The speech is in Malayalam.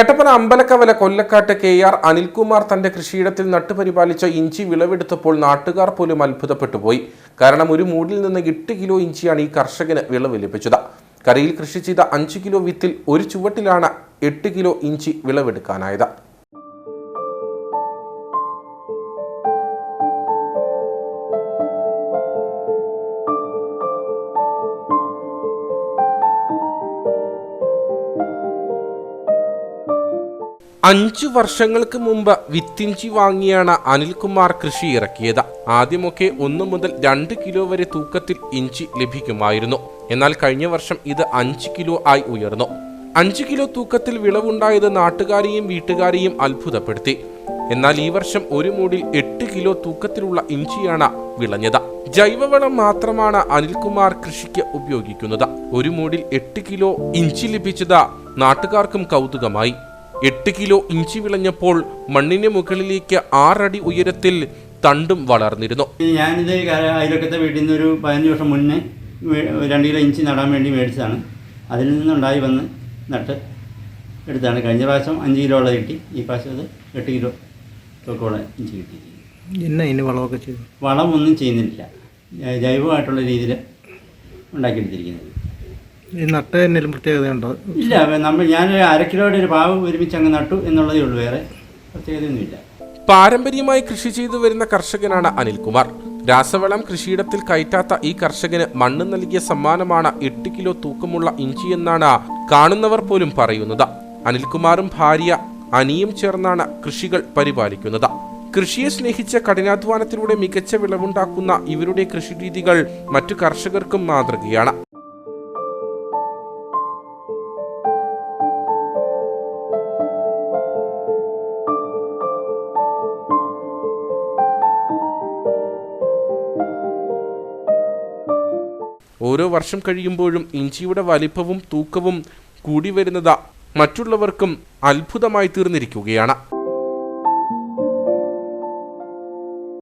കട്ടപ്പന അമ്പലക്കവല കൊല്ലക്കാട്ട് കെ ആർ അനിൽകുമാർ തന്റെ കൃഷിയിടത്തിൽ നട്ടുപരിപാലിച്ച ഇഞ്ചി വിളവെടുത്തപ്പോൾ നാട്ടുകാർ പോലും അത്ഭുതപ്പെട്ടുപോയി കാരണം ഒരു മൂടിൽ നിന്ന് എട്ട് കിലോ ഇഞ്ചിയാണ് ഈ കർഷകന് വിളവ് ലഭിച്ചത് കരയിൽ കൃഷി ചെയ്ത അഞ്ച് കിലോ വിത്തിൽ ഒരു ചുവട്ടിലാണ് എട്ട് കിലോ ഇഞ്ചി വിളവെടുക്കാനായത്. അഞ്ചു വർഷങ്ങൾക്ക് മുമ്പ് വിത്തിഞ്ചി വാങ്ങിയാണ് അനിൽകുമാർ കൃഷി ഇറക്കിയത്. ആദ്യമൊക്കെ ഒന്ന് മുതൽ രണ്ട് കിലോ വരെ തൂക്കത്തിൽ ഇഞ്ചി ലഭിക്കുമായിരുന്നു. എന്നാൽ കഴിഞ്ഞ വർഷം ഇത് അഞ്ച് കിലോ ആയി ഉയർന്നു. അഞ്ച് കിലോ തൂക്കത്തിൽ വിളവുണ്ടായത് നാട്ടുകാരെയും വീട്ടുകാരെയും അത്ഭുതപ്പെടുത്തി. എന്നാൽ ഈ വർഷം ഒരു മൂടിൽ എട്ട് കിലോ തൂക്കത്തിലുള്ള ഇഞ്ചിയാണ് വിളഞ്ഞത്. ജൈവവളം മാത്രമാണ് അനിൽകുമാർ കൃഷിക്ക് ഉപയോഗിക്കുന്നത്. ഒരു മൂടിൽ എട്ട് കിലോ ഇഞ്ചി ലഭിച്ചത് നാട്ടുകാർക്കും കൗതുകമായി. എട്ട് കിലോ ഇഞ്ചി വിളഞ്ഞപ്പോൾ മണ്ണിന് മുകളിലേക്ക് ആറടി ഉയരത്തിൽ തണ്ടും വളർന്നിരുന്നു. ഞാനിത് അയലക്കത്തെ വീട്ടിൽ നിന്ന് ഒരു പതിനഞ്ച് വർഷം മുന്നേ രണ്ട് കിലോ ഇഞ്ചി നടാൻ വേണ്ടി മേടിച്ചതാണ്. അതിൽ നിന്നുണ്ടായി വന്ന് നട്ട് എടുത്താണ്. കഴിഞ്ഞ പ്രാവശ്യം അഞ്ച് കിലോ ഉള്ളത് കിട്ടി. ഈ പ്രാവശ്യം അത് എട്ട് കിലോ തൊക്കോളം ഇഞ്ചി കിട്ടി. എന്നാ ഇതിന് വളമൊക്കെ ചെയ്തു വളമൊന്നും ചെയ്യുന്നില്ല. ജൈവമായിട്ടുള്ള രീതിയിൽ ഉണ്ടാക്കിയെടുത്തിരിക്കുന്നത്. ഈ നട്ട എന്തെങ്കിലും പ്രത്യേകതയുണ്ടോ? ഇല്ല നമ്മൾ ഞാൻ അര കിലോയുടെ ഒരു പാവ് ഒരുമിച്ച് അങ്ങ് നട്ടു എന്നുള്ളതേ ഉള്ളൂ വേറെ പ്രത്യേകതയൊന്നുമില്ല. പാരമ്പര്യമായി കൃഷി ചെയ്തു വരുന്ന കർഷകനാണ് അനിൽകുമാർ. രാസവളം കൃഷിയിടത്തിൽ കയറ്റാത്ത ഈ കർഷകന് മണ്ണ് നൽകിയ സമ്മാനമാണ് എട്ട് കിലോ തൂക്കമുള്ള ഇഞ്ചി എന്നാണ് കാണുന്നവർ പോലും പറയുന്നത്. അനിൽകുമാറും ഭാര്യ അനിയും ചേർന്നാണ് കൃഷികൾ പരിപാലിക്കുന്നത്. കൃഷിയെ സ്നേഹിച്ച കഠിനാധ്വാനത്തിലൂടെ മികച്ച വിളവുണ്ടാക്കുന്ന ഇവരുടെ കൃഷിരീതികൾ മറ്റു കർഷകർക്കും മാതൃകയാണ്. ഓരോ വർഷം കഴിയുമ്പോഴും ഇഞ്ചിയുടെ വലിപ്പവും തൂക്കവും കൂടി വരുന്നത് മറ്റുള്ളവർക്കും അത്ഭുതമായി തീർന്നിരിക്കുകയാണ്.